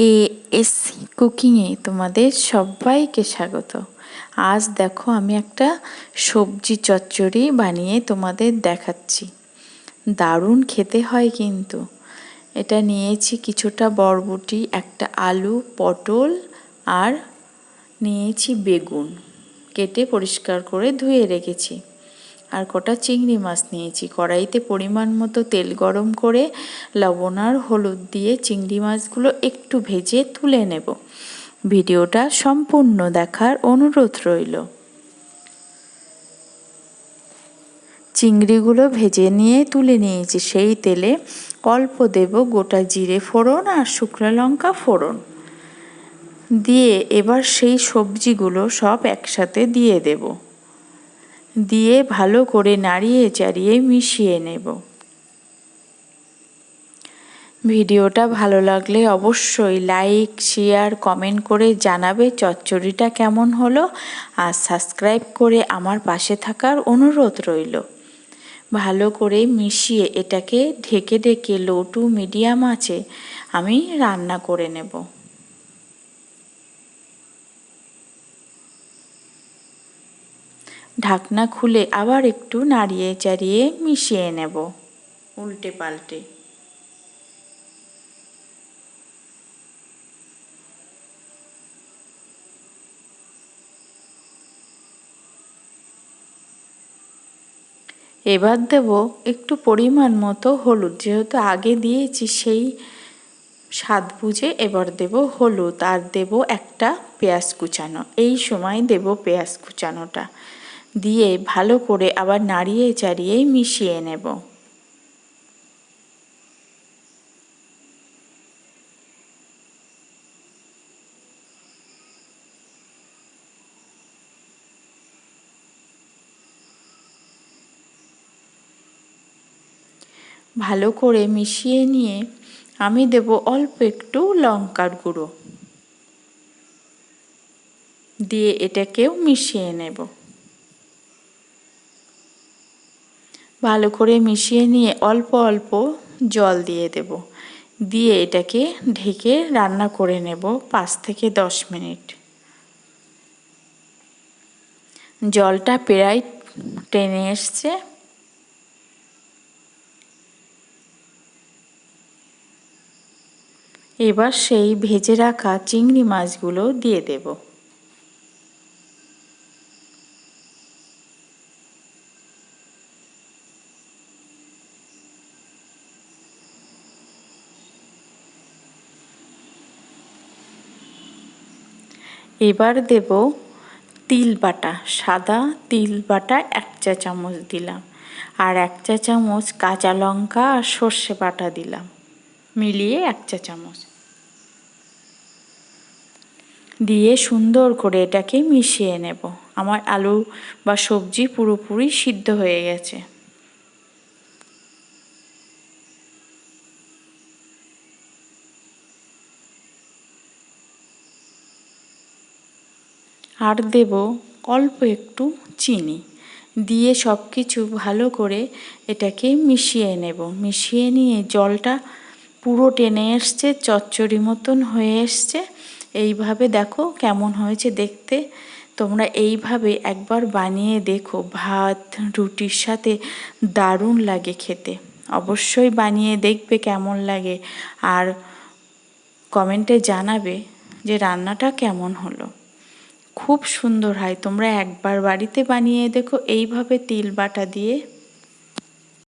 A S কুকিংয়ে তোমাদের সবাইকে স্বাগত। আজ দেখো আমি একটা সবজি চচ্চড়ি বানিয়ে তোমাদের দেখাচ্ছি। দারুণ খেতে হয় কিন্তু। এটা নিয়েছি কিছুটা বরবটি, একটা আলু, পটল আর নিয়েছি বেগুন। কেটে পরিষ্কার করে ধুয়ে রেখেছি। আর কটা চিংড়ি মাছ নিয়েছি। কড়াইতে পরিমাণ মতো তেল গরম করে লবণ আর হলুদ দিয়ে চিংড়ি মাছগুলো একটু ভেজে তুলে নেব। ভিডিওটা সম্পূর্ণ দেখার অনুরোধ রইল। চিংড়িগুলো ভেজে নিয়ে তুলে নিয়েছি। সেই তেলে অল্প দেব গোটা জিরে ফোড়ন আর শুকনো লঙ্কা ফোড়ন। দিয়ে এবার সেই সবজিগুলো সব একসাথে দিয়ে দেবো। দিয়ে ভালো করে নাড়িয়ে চাড়িয়ে মিশিয়ে নেব। ভিডিওটা ভালো লাগলে অবশ্যই লাইক, শেয়ার, কমেন্ট করে জানাবে চচ্চড়িটা কেমন হলো আর সাবস্ক্রাইব করে আমার পাশে থাকার অনুরোধ রইল। ভালো করে মিশিয়ে এটাকে ঢেকে ঢেকে লো টু মিডিয়াম আছে আমি রান্না করে নেব। ঢাকনা খুলে আবার একটু নাড়িয়ে চাড়িয়ে মিশিয়ে নেব। উল্টে পাল্টে। এবার দেব একটু পরিমাণ মতো হলুদ। যেহেতু আগে দিয়েছি সেই স্বাদ বুঝে এবার দেব হলুদ আর দেব একটা পেঁয়াজ কুচানো। এই সময় দেব পেঁয়াজ কুচানোটা। দিয়ে ভালো করে আবার নাড়িয়ে চাড়িয়ে মিশিয়ে নেব। ভালো করে মিশিয়ে নিয়ে আমি দেব অল্প একটু লঙ্কার গুঁড়ো। দিয়ে এটাকেও মিশিয়ে নেব। ভালো করে মিশিয়ে নিয়ে অল্প অল্প জল দিয়ে দেব। দিয়ে এটাকে ঢেকে রান্না করে নেব পাঁচ থেকে দশ মিনিট। জলটা প্রায় টেনে এসছে। এবার সেই ভেজে রাখা চিংড়ি মাছগুলো দিয়ে দেবো। এবার দেব তিল বাটা, সাদা তিল বাটা এক চা চামচ দিলাম আর এক চা চামচ কাঁচা লঙ্কা আর সর্ষে বাটা দিলাম, মিলিয়ে এক চা চামচ। দিয়ে সুন্দর করে এটাকে মিশিয়ে নেব। আমার আলু বা সবজি পুরোপুরি সিদ্ধ হয়ে গেছে। আর দেব অল্প একটু চিনি। দিয়ে সব কিছু ভালো করে এটাকে মিশিয়ে নেব। মিশিয়ে নিয়ে জলটা পুরো টেনে এসছে, চচ্চড়ি মতন হয়ে এসছে। এইভাবে দেখো কেমন হয়েছে দেখতে। তোমরা এইভাবে একবার বানিয়ে দেখো। ভাত, রুটির সাথে দারুণ লাগে খেতে। অবশ্যই বানিয়ে দেখবে কেমন লাগে। আর কমেন্টে জানাবে যে রান্নাটা কেমন হলো। খুব সুন্দর হয়। তোমরা একবার বাড়িতে বানিয়ে দেখো এইভাবে তিল বাটা দিয়ে।